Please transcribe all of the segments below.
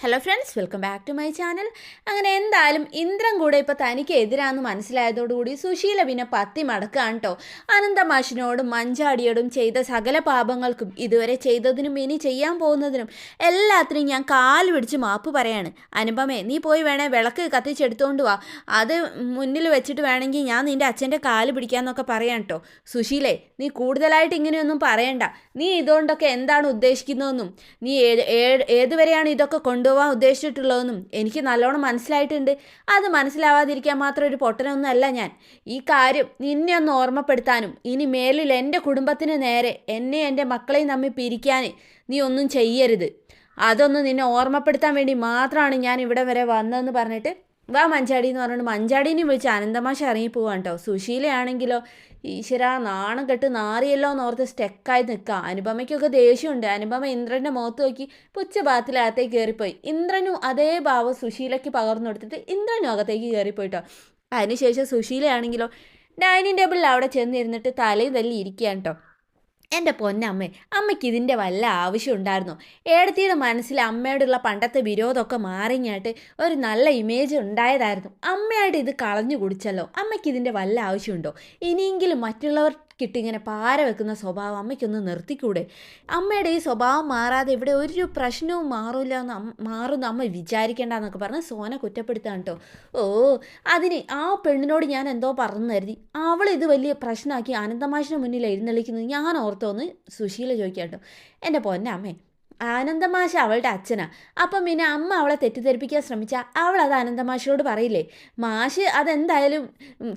Hello friends welcome back to my channel അങ്ങനെ എന്തായാലും ഇന്ദ്രൻ കൂടെ ഇപ്പോൾ തനിക്ക് എതിരാന്ന് മനസ്സിലായതോടുകൂടി സുശീല പിന്നെ പത്തി മടക്കാണ് കേട്ടോ അനന്തമാഷിനോടും മഞ്ചാടിയോടും ചെയ്ത സകല പാപങ്ങൾക്കും ഇതുവരെ ചെയ്തതിനും ഇനി ചെയ്യാൻ പോകുന്നതിനും എല്ലാത്തിനും ഞാൻ കാൽ പിടിച്ച് മാപ്പ് പറയാണ്. അനുപമേ നീ പോയി വേണേ വിളക്ക് കത്തിച്ചെടുത്തോണ്ട് വാ. അത് മുന്നിൽ വെച്ചിട്ട് വേണമെങ്കിൽ ഞാൻ നിന്റെ അച്ഛന്റെ കാൽ പിടിക്കാമെന്നൊക്കെ പറയാം കേട്ടോ സുശീലേ നീ കൂടുതലായിട്ട് ഇങ്ങനെയൊന്നും പറയണ്ട. നീ ഇതുകൊണ്ടൊക്കെ എന്താണ് ഉദ്ദേശിക്കുന്നതെന്നും നീ ഏത് ഏത് ഏതുവരെയാണ് ഇതൊക്കെ കൊണ്ടുപോകാൻ ഉദ്ദേശിച്ചിട്ടുള്ളതെന്നും എനിക്ക് നല്ലോണം മനസ്സിലായിട്ടുണ്ട്. അത് മനസ്സിലാവാതിരിക്കാൻ മാത്രം ഒരു പൊട്ടനൊന്നും അല്ല ഞാൻ. ഈ കാര്യം നിന്നെ ഒന്ന് ഓർമ്മപ്പെടുത്താനും ഇനി മേലിൽ എന്റെ കുടുംബത്തിന് നേരെ എന്നെ എന്റെ മക്കളെയും തമ്മിൽ പിരിക്കാൻ നീ ഒന്നും ചെയ്യരുത്. അതൊന്ന് നിന്നെ ഓർമ്മപ്പെടുത്താൻ വേണ്ടി മാത്രമാണ് ഞാൻ ഇവിടെ വരെ വന്നതെന്ന് പറഞ്ഞിട്ട് വാ മഞ്ചാടി എന്ന് പറഞ്ഞിട്ട് മഞ്ചാടീനെ വിളിച്ച് അനന്തമാശ ഇറങ്ങി പോവാൻ കേട്ടോ സുശീലയാണെങ്കിലോ ഈശ്വര നാണം കെട്ട് നാറിയല്ലോ എന്നോർത്ത് സ്റ്റെക്കായി നിൽക്കുക അനുപമയ്ക്കൊക്കെ ദേഷ്യമുണ്ട്. അനുപമ ഇന്ദ്രന്റെ മുഖത്ത് നോക്കി പുച്ഛഭാഗത്തിലകത്തേക്ക് കയറിപ്പോയി. ഇന്ദ്രനും അതേ ഭാവം സുശീലയ്ക്ക് പകർന്നു കൊടുത്തിട്ട് ഇന്ദ്രനും അകത്തേക്ക് കയറിപ്പോയിട്ടോ. അതിനുശേഷം സുശീലയാണെങ്കിലോ ഡൈനിങ് ടേബിളിൽ അവിടെ ചെന്നിരുന്നിട്ട് തലയും തല്ലി ഇരിക്കുകയാണ് കേട്ടോ എന്റെ പൊന്നമ്മേ അമ്മയ്ക്ക് ഇതിന്റെ വല്ല ആവശ്യം ഉണ്ടായിരുന്നോ? ഏടത്തിയുടെ മനസ്സിൽ അമ്മയോടുള്ള പണ്ടത്തെ വിരോധമൊക്കെ മാറിഞ്ഞായിട്ട് ഒരു നല്ല ഇമേജ് ഉണ്ടായതായിരുന്നു. അമ്മയായിട്ട് ഇത് കളഞ്ഞു കുടിച്ചല്ലോ. അമ്മയ്ക്ക് ഇതിന്റെ വല്ല ആവശ്യമുണ്ടോ ഇനിയെങ്കിലും മറ്റുള്ളവർക്കിട്ട് ഇങ്ങനെ പാര വെക്കുന്ന സ്വഭാവം അമ്മയ്ക്കൊന്ന് നിർത്തിക്കൂടെ? അമ്മയുടെ ഈ സ്വഭാവം മാറാതെ ഇവിടെ ഒരു പ്രശ്നവും മാറില്ല എന്ന് മാറുന്ന അമ്മ വിചാരിക്കേണ്ട എന്നൊക്കെ പറഞ്ഞ് സോന കുറ്റപ്പെടുത്താണ് കേട്ടോ ഓ അതിന് ആ പെണ്ണിനോട് ഞാൻ എന്തോ പറഞ്ഞു കരുതി. അവൾ ഇത് വലിയ പ്രശ്നമാക്കി അനന്തമാഷിന് മുന്നിൽ എഴുന്നള്ളിക്കുന്നത് ഞാൻ ഓർത്തോന്ന് സുശീല ചോദിക്കാം കേട്ടോ എന്റെ പൊന്നമ്മേ ആനന്ദമാഷ അവളുടെ അച്ഛനാ. അപ്പം പിന്നെ അമ്മ അവളെ തെറ്റിദ്ധരിപ്പിക്കാൻ ശ്രമിച്ചാൽ അവൾ അത് ആനന്ദമാശയോട് പറയില്ലേ? മാഷ് അതെന്തായാലും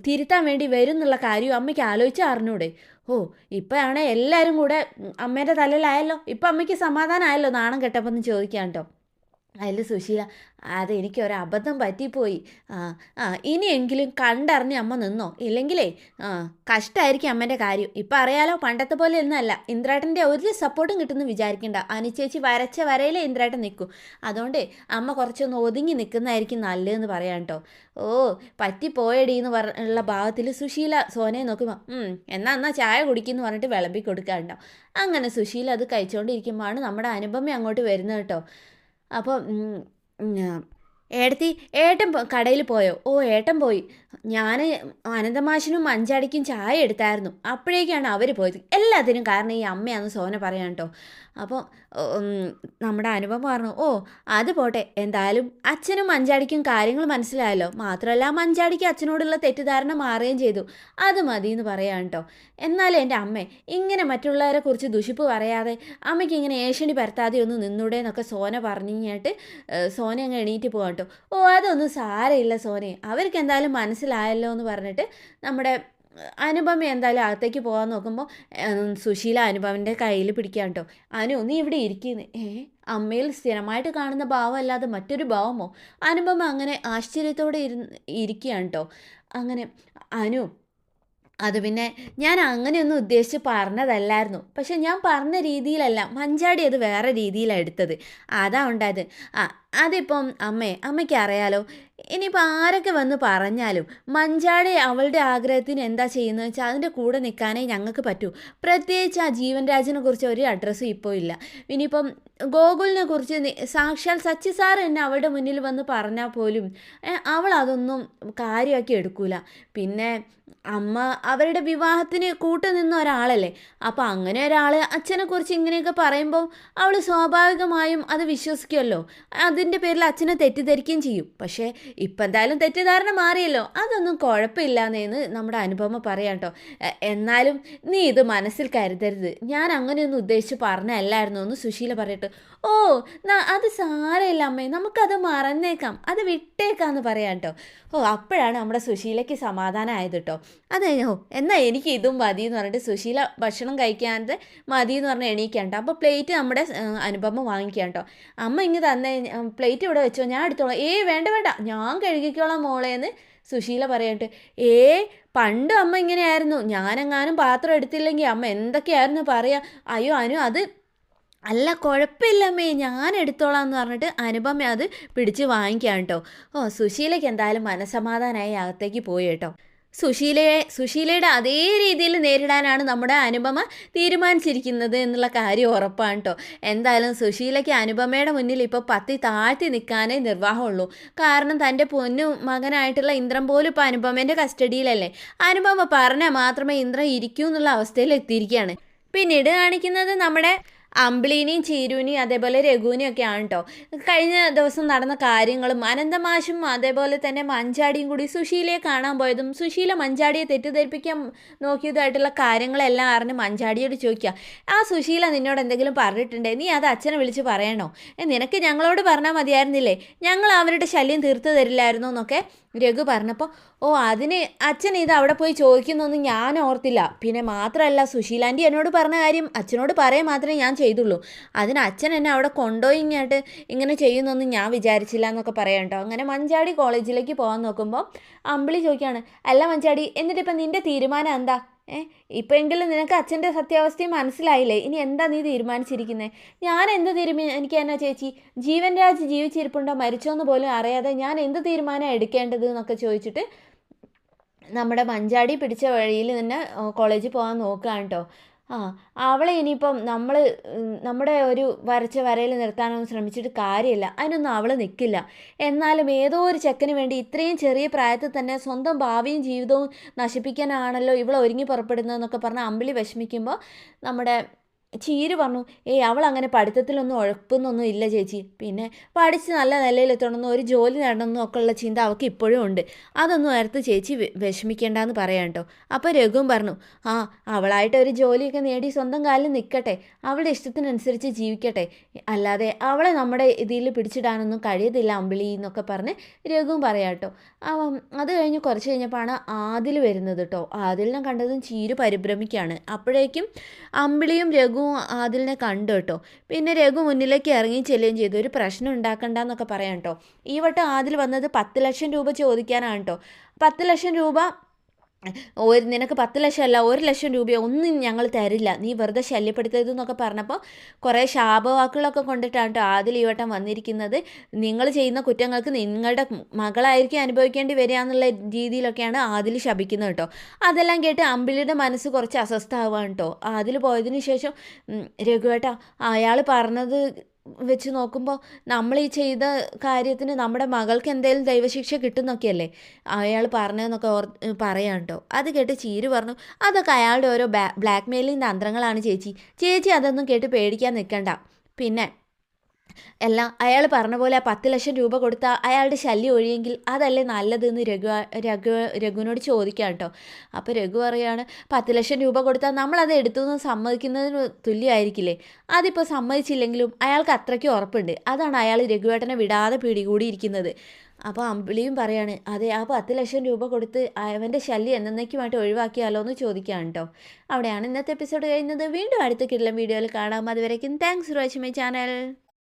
തിരുത്താൻ വേണ്ടി വരും എന്നുള്ള കാര്യം അമ്മയ്ക്ക് ആലോചിച്ച് അറിഞ്ഞൂടെ? ഓ ഇപ്പോഴാണ് എല്ലാവരും കൂടെ അമ്മേന്റെ തലയിലായല്ലോ. ഇപ്പം അമ്മയ്ക്ക് സമാധാനമായല്ലോ നാണം കെട്ടപ്പം എന്ന് ചോദിക്കാം കേട്ടോ. അതിൽ സുശീല അതെ എനിക്ക് ഒരു അബദ്ധം പറ്റിപ്പോയി. ആ ആ ഇനിയെങ്കിലും കണ്ടറിഞ്ഞ് അമ്മ നിന്നോ? ഇല്ലെങ്കിലേ ആ കഷ്ടമായിരിക്കും അമ്മേന്റെ കാര്യം. ഇപ്പം അറിയാലോ പണ്ടത്തെ പോലെ ഒന്നല്ല ഇന്ദ്രാട്ടന്റെ ഒരു സപ്പോർട്ടും കിട്ടുമെന്ന് വിചാരിക്കണ്ട. അനുചേച്ചി വരച്ച വരയിലേ ഇന്ദ്രാട്ടൻ നിൽക്കും. അതുകൊണ്ട് അമ്മ കുറച്ചൊന്ന് ഒതുങ്ങി നിൽക്കുന്നതായിരിക്കും നല്ലതെന്ന് പറയാം കേട്ടോ. ഓ പറ്റിപ്പോയടി എന്ന് പറഞ്ഞുള്ള ഭാവത്തിൽ സുശീല സോനയെ നോക്കുമ്പോൾ "ഉം, എന്നാ എന്നാ ചായ കുടിക്കുന്നു പറഞ്ഞിട്ട് വിളമ്പി കൊടുക്കാറുണ്ടോ അങ്ങനെ സുശീല അത് കഴിച്ചുകൊണ്ടിരിക്കുമ്പോഴാണ് നമ്മുടെ അനുപമ അങ്ങോട്ട് വരുന്നത് കേട്ടോ. അപ്പോൾ ഏടത്തി ഏട്ടൻ കടയിൽ പോയോ? ഓ ഏട്ടൻ പോയി. ഞാൻ അനന്തമാശനും അഞ്ചടിക്കും ചായ എടുത്തായിരുന്നു. അപ്പോഴേക്കാണ് അവർ പോയത്. എല്ലാത്തിനും കാരണം ഈ അമ്മയാണെന്ന് സോന പറയാം കേട്ടോ. അപ്പോൾ നമ്മുടെ അനുഭവം പറഞ്ഞു ഓ അത് പോട്ടെ എന്തായാലും അച്ഛനും മഞ്ചാടിക്കും കാര്യങ്ങൾ മനസ്സിലായല്ലോ. മാത്രമല്ല മഞ്ചാടിക്ക് അച്ഛനോടുള്ള തെറ്റിദ്ധാരണ മാറുകയും ചെയ്തു. അത് മതി എന്ന് പറയാൻ കേട്ടോ എന്നാലും എന്റെ അമ്മ ഇങ്ങനെ മറ്റുള്ളവരെ കുറിച്ച് ദുഷിപ്പ് പറയാതെ അമ്മയ്ക്ക് ഇങ്ങനെ ഏഷ്യണി പരത്താതെ ഒന്ന് നിന്നൂടെ എന്നൊക്കെ സോന പറഞ്ഞിട്ട് സോന അങ്ങ് എണീറ്റ് പോകാം കേട്ടോ ഓ അതൊന്നും സാരമില്ല സോനെ. അവർക്ക് എന്തായാലും മനസ്സിലായല്ലോ എന്ന് പറഞ്ഞിട്ട് നമ്മുടെ അനുപമ എന്തായാലും അകത്തേക്ക് പോകാൻ നോക്കുമ്പോൾ സുശീല അനുപമന്റെ കയ്യിൽ പിടിക്കാൻ കേട്ടോ അനു നീ ഇവിടെ ഇരിക്കുന്നു. ഏ അമ്മയിൽ സ്ഥിരമായിട്ട് കാണുന്ന ഭാവം അല്ലാതെ മറ്റൊരു ഭാവമോ? അനുപമ അങ്ങനെ ആശ്ചര്യത്തോടെ ഇരുന്ന് ഇരിക്കുകയാണ് കേട്ടോ അങ്ങനെ അനു അത് പിന്നെ ഞാൻ അങ്ങനെയൊന്നും ഉദ്ദേശിച്ച് പറഞ്ഞതല്ലായിരുന്നു. പക്ഷെ ഞാൻ പറഞ്ഞ രീതിയിലല്ല മഞ്ചാടി അത് വേറെ രീതിയിലാണ് എടുത്തത്. അതാ ഉണ്ടായത്. ആ അതിപ്പം അമ്മേ അമ്മയ്ക്ക് അറിയാലോ ഇനിയിപ്പോൾ ആരൊക്കെ വന്ന് പറഞ്ഞാലും മഞ്ചാടി അവളുടെ ആഗ്രഹത്തിന് എന്താ ചെയ്യുന്നത് വെച്ചാൽ അതിന്റെ കൂടെ നിൽക്കാനേ ഞങ്ങൾക്ക് പറ്റൂ. പ്രത്യേകിച്ച് ആ ജീവൻ രാജിനെ കുറിച്ച് ഒരു അഡ്രസ്സും ഇപ്പോൾ ഇല്ല. ഇനിയിപ്പം ഗോകുലിനെ കുറിച്ച് സാക്ഷാൽ സച്ചി സാർ എന്നെ അവളുടെ മുന്നിൽ വന്ന് പറഞ്ഞാൽ പോലും അവൾ അതൊന്നും കാര്യമാക്കി എടുക്കൂല. പിന്നെ അമ്മ അവരുടെ വിവാഹത്തിന് കൂട്ടുനിന്ന ഒരാളല്ലേ അപ്പോൾ അങ്ങനെ ഒരാൾ അച്ഛനെക്കുറിച്ച് ഇങ്ങനെയൊക്കെ പറയുമ്പോൾ അവൾ സ്വാഭാവികമായും അത് വിശ്വസിക്കുമല്ലോ. അതിന്റെ പേരിൽ അച്ഛനെ തെറ്റിദ്ധരിക്കുകയും ചെയ്യും. പക്ഷേ ഇപ്പം എന്തായാലും തെറ്റിദ്ധാരണ മാറിയല്ലോ. അതൊന്നും കുഴപ്പമില്ല കുഴപ്പമില്ലാന്നേന്ന് നമ്മുടെ അനുപമ പറയാം കേട്ടോ. എന്നാലും നീ ഇത് മനസ്സിൽ കരുതരുത്. ഞാൻ അങ്ങനെയൊന്നും ഉദ്ദേശിച്ച് പറഞ്ഞല്ലായിരുന്നു എന്ന് സുശീല പറയട്ടെ. ഓ അത് സാരമില്ല അമ്മേ. നമുക്കത് മറന്നേക്കാം. അത് വിട്ടേക്കാന്ന് പറയാം കേട്ടോ. ഓ അപ്പോഴാണ് നമ്മുടെ സുശീലയ്ക്ക് സമാധാനമായത് കേട്ടോ. അത് ഓ എന്നാൽ എനിക്ക് ഇതും മതി എന്ന് പറഞ്ഞിട്ട് സുശീല ഭക്ഷണം കഴിക്കാതെ മതി എന്ന് പറഞ്ഞ് കേട്ടോ. അപ്പോൾ പ്ലേറ്റ് നമ്മുടെ അനുപമ വാങ്ങിക്കാം കേട്ടോ. അമ്മ ഇങ്ങ് തന്നെ പ്ലേറ്റ് ഇവിടെ വെച്ചോ. ഞാൻ എടുത്തോളാം. ഏ വേണ്ട വേണ്ട. ഞാൻ കഴുകിക്കോളാം മോളേന്ന് സുശീല പറയട്ടെ ഏ പണ്ട് അമ്മ ഇങ്ങനെയായിരുന്നു. ഞാനെങ്ങാനും പാത്രം എടുത്തില്ലെങ്കിൽ അമ്മ എന്തൊക്കെയായിരുന്നു പറയുക അയ്യോ അനു അത് അല്ല കുഴപ്പമില്ലമ്മേ ഞാൻ എടുത്തോളാം എന്ന് പറഞ്ഞിട്ട് അനുപമ അത് പിടിച്ച് വാങ്ങിക്കാം കേട്ടോ ഓ സുശീലയ്ക്ക് എന്തായാലും മനസമാധാനമായി അകത്തേക്ക് പോയി കേട്ടോ. സുശീലയെ സുശീലയുടെ അതേ രീതിയിൽ നേരിടാനാണ് നമ്മുടെ അനുപമ തീരുമാനിച്ചിരിക്കുന്നത് എന്നുള്ള കാര്യം ഉറപ്പാണ് കേട്ടോ. എന്തായാലും സുശീലയ്ക്ക് അനുപമയുടെ മുന്നിൽ ഇപ്പോൾ പത്തി താഴ്ത്തി നിൽക്കാനേ നിർവാഹമുള്ളൂ. കാരണം തന്റെ പൊന്നു മകനായിട്ടുള്ള ഇന്ദ്രൻ പോലും ഇപ്പോൾ അനുപമേന്റെ കസ്റ്റഡിയിലല്ലേ. അനുപമ പറഞ്ഞാൽ മാത്രമേ ഇന്ദ്രൻ ഇരിക്കൂ എന്നുള്ള അവസ്ഥയിൽ എത്തിയിരിക്കുകയാണ്. പിന്നീട് കാണിക്കുന്നത് നമ്മുടെ അമ്പിളീനെയും ചീരുവിനെയും അതേപോലെ രഘുവിനെയും ആണ് കേട്ടോ കഴിഞ്ഞ ദിവസം നടന്ന കാര്യങ്ങളും അനന്തമാഷും അതേപോലെ തന്നെ മഞ്ചാടിയും കൂടി സുശീലയെ കാണാൻ പോയതും സുശീല മഞ്ചാടിയെ തെറ്റിദ്ധരിപ്പിക്കാൻ നോക്കിയതായിട്ടുള്ള കാര്യങ്ങളെല്ലാം അറിഞ്ഞ് മഞ്ചാടിയോട് ചോദിക്കുക ആ സുശീല നിന്നോട് എന്തെങ്കിലും പറഞ്ഞിട്ടുണ്ടേ? നീ അത് അച്ഛനെ വിളിച്ച് പറയണോ? നിനക്ക് ഞങ്ങളോട് പറഞ്ഞാൽ മതിയായിരുന്നില്ലേ? ഞങ്ങൾ അവരുടെ ശല്യം തീർത്തു തരില്ലായിരുന്നു എന്നൊക്കെ രഘു പറഞ്ഞപ്പോൾ ഓ അതിന് അച്ഛൻ ഇത് അവിടെ പോയി ചോദിക്കുന്നൊന്നും ഞാൻ ഓർത്തില്ല. പിന്നെ മാത്രമല്ല സുശീലാന്റി എന്നോട് പറഞ്ഞ കാര്യം അച്ഛനോട് പറയാൻ മാത്രമേ ഞാൻ ചെയ്തുള്ളൂ. അതിന് അച്ഛൻ എന്നെ അവിടെ കൊണ്ടുപോയി ഇങ്ങോട്ട് ഇങ്ങനെ ചെയ്യുന്നൊന്നും ഞാൻ വിചാരിച്ചില്ല എന്നൊക്കെ പറയാം കേട്ടോ. അങ്ങനെ മഞ്ചാടി കോളേജിലേക്ക് പോകാൻ നോക്കുമ്പോൾ അമ്പിളി ചോദിക്കുകയാണ് അല്ല മഞ്ചാടി എന്നിട്ടിപ്പം നിന്റെ തീരുമാനം എന്താ? ഏ ഇപ്പോഴെങ്കിലും നിനക്ക് അച്ഛന്റെ സത്യാവസ്ഥയും മനസ്സിലായില്ലേ? ഇനി എന്താ നീ തീരുമാനിച്ചിരിക്കുന്നത് ഞാൻ എന്ത് എന്നാ ചേച്ചി? ജീവൻ രാജ് ജീവിച്ചിരിപ്പുണ്ടോ? മരിച്ചോന്ന് പോലും അറിയാതെ ഞാൻ എന്ത് തീരുമാനം എടുക്കേണ്ടത് എന്നൊക്കെ ചോദിച്ചിട്ട് നമ്മുടെ മഞ്ചാടി പിടിച്ച വഴിയിൽ തന്നെ കോളേജിൽ പോകാൻ നോക്കുകയാണ് കേട്ടോ ആ അവളെ ഇനിയിപ്പം നമ്മൾ നമ്മുടെ ഒരു വരച്ച വരയിൽ നിർത്താനൊന്നും ശ്രമിച്ചിട്ട് കാര്യമില്ല. അതിനൊന്നും അവൾ നിൽക്കില്ല എന്നാലും ഏതോ ഒരു ചെക്കന് വേണ്ടി ഇത്രയും ചെറിയ പ്രായത്തിൽ തന്നെ സ്വന്തം ഭാവിയും ജീവിതവും നശിപ്പിക്കാനാണല്ലോ ഇവൾ ഒരുങ്ങി പുറപ്പെടുന്നതെന്നൊക്കെ പറഞ്ഞ് അമ്പിളി വിഷമിക്കുമ്പോൾ നമ്മുടെ ചീര് പറഞ്ഞു ഏയ് അവൾ അങ്ങനെ പഠിത്തത്തിലൊന്നും ഉഴപ്പൊന്നൊന്നും ഇല്ല ചേച്ചി. പിന്നെ പഠിച്ച് നല്ല നിലയിലെത്തണമെന്നും ഒരു ജോലി നേടണമെന്നും ഒക്കെ ഉള്ള ചിന്ത അവൾക്ക് ഇപ്പോഴും ഉണ്ട്. അതൊന്നും ഓർത്ത് ചേച്ചി വിഷമിക്കേണ്ടെന്ന് പറയാം കേട്ടോ. അപ്പോൾ രഘുവും പറഞ്ഞു ആ അവളായിട്ട് ഒരു ജോലിയൊക്കെ നേടി സ്വന്തം കാലിൽ നിൽക്കട്ടെ. അവളുടെ ഇഷ്ടത്തിനനുസരിച്ച് ജീവിക്കട്ടെ. അല്ലാതെ അവളെ നമ്മുടെ ഇതിൽ പിടിച്ചിടാനൊന്നും കഴിയത്തില്ല അമ്പിളി എന്നൊക്കെ പറഞ്ഞ് രഘുവും പറയാം കേട്ടോ. അത് കഴിഞ്ഞ് കുറച്ച് കഴിഞ്ഞപ്പോഴാണ് ആദിൽ വരുന്നത് കേട്ടോ. ആദിലിനെ കണ്ടതും ചീര് പരിഭ്രമിക്കുകയാണ്. അപ്പോഴേക്കും അമ്പിളിയും രഘുവും ആദിലിനെ കണ്ടു കേട്ടോ. പിന്നെ രഘു മുന്നിലേക്ക് ഇറങ്ങി ചെല്ലുകയും ചെയ്തു. ഒരു പ്രശ്നം ഉണ്ടാക്കണ്ടെന്നൊക്കെ പറയാം കേട്ടോ. ഈ വട്ടം ആദിൽ വന്നത് പത്ത് ലക്ഷം രൂപ ചോദിക്കാനാണ് കേട്ടോ. പത്ത് ലക്ഷം രൂപ ഒരു നിനക്ക് പത്ത് ലക്ഷം അല്ല ഒരു ലക്ഷം രൂപയോ ഒന്നും ഞങ്ങൾ തരില്ല. നീ വെറുതെ ശല്യപ്പെടുത്തരുത് എന്നൊക്കെ പറഞ്ഞപ്പോൾ കുറേ ശാപവാക്കുകളൊക്കെ കൊണ്ടിട്ടാണ് കേട്ടോ ആദ്യം ഈ വട്ടം വന്നിരിക്കുന്നത്. നിങ്ങൾ ചെയ്യുന്ന കുറ്റങ്ങൾക്ക് നിങ്ങളുടെ മകളായിരിക്കും അനുഭവിക്കേണ്ടി വരിക എന്നുള്ള രീതിയിലൊക്കെയാണ് ആദിൽ ശപിക്കുന്നത് കേട്ടോ അതെല്ലാം കേട്ട് അമ്പിളിയുടെ മനസ്സ് കുറച്ച് അസ്വസ്ഥമാവാണ് കേട്ടോ ആദിൽ പോയതിനു ശേഷം രഘുവേട്ടാ അയാൾ പറഞ്ഞത് വെച്ച് നോക്കുമ്പോൾ നമ്മൾ ഈ ചെയ്ത കാര്യത്തിന് നമ്മുടെ മകൾക്ക് എന്തെങ്കിലും ദൈവശിക്ഷ കിട്ടുന്നൊക്കെയല്ലേ? അയാൾ പറഞ്ഞതെന്നൊക്കെ ഓർ പറയാം കേട്ടോ അത് കേട്ട് ചീര് പറഞ്ഞു അതൊക്കെ അയാളുടെ ഓരോ ബ്ലാക്ക് മെയിലിംഗ് തന്ത്രങ്ങളാണ് ചേച്ചി. ചേച്ചി അതൊന്നും കേട്ട് പേടിക്കാൻ നിൽക്കണ്ട പിന്നെ എല്ലാം അയാൾ പറഞ്ഞ പോലെ ആ പത്ത് ലക്ഷം രൂപ കൊടുത്താൽ അയാളുടെ ശല്യം ഒഴിയെങ്കിൽ അതല്ലേ നല്ലതെന്ന് രഘു രഘു രഘുവിനോട് ചോദിക്കാം കേട്ടോ അപ്പോൾ രഘു പറയാണ് പത്ത് ലക്ഷം രൂപ കൊടുത്താൽ നമ്മളത് എടുത്തു എന്ന് സമ്മതിക്കുന്നതിന് തുല്യമായിരിക്കില്ലേ? അതിപ്പോൾ സമ്മതിച്ചില്ലെങ്കിലും അയാൾക്ക് അത്രയ്ക്ക് ഉറപ്പുണ്ട്. അതാണ് അയാൾ രഘുവേട്ടനെ വിടാതെ പിടികൂടിയിരിക്കുന്നത്. അപ്പോൾ അമ്പിളിയും പറയാണ് അതെ ആ പത്ത് ലക്ഷം രൂപ കൊടുത്ത് അവന്റെ ശല്യം എന്നേക്കുമായിട്ട് ഒഴിവാക്കിയാലോ എന്ന് ചോദിക്കുകയാണ് കേട്ടോ അവിടെയാണ് ഇന്നത്തെ എപ്പിസോഡ് കഴിയുന്നത്. വീണ്ടും അടുത്ത കിടലം വീഡിയോയിൽ കാണാം. അതുവരേക്കും thanks for watching my channel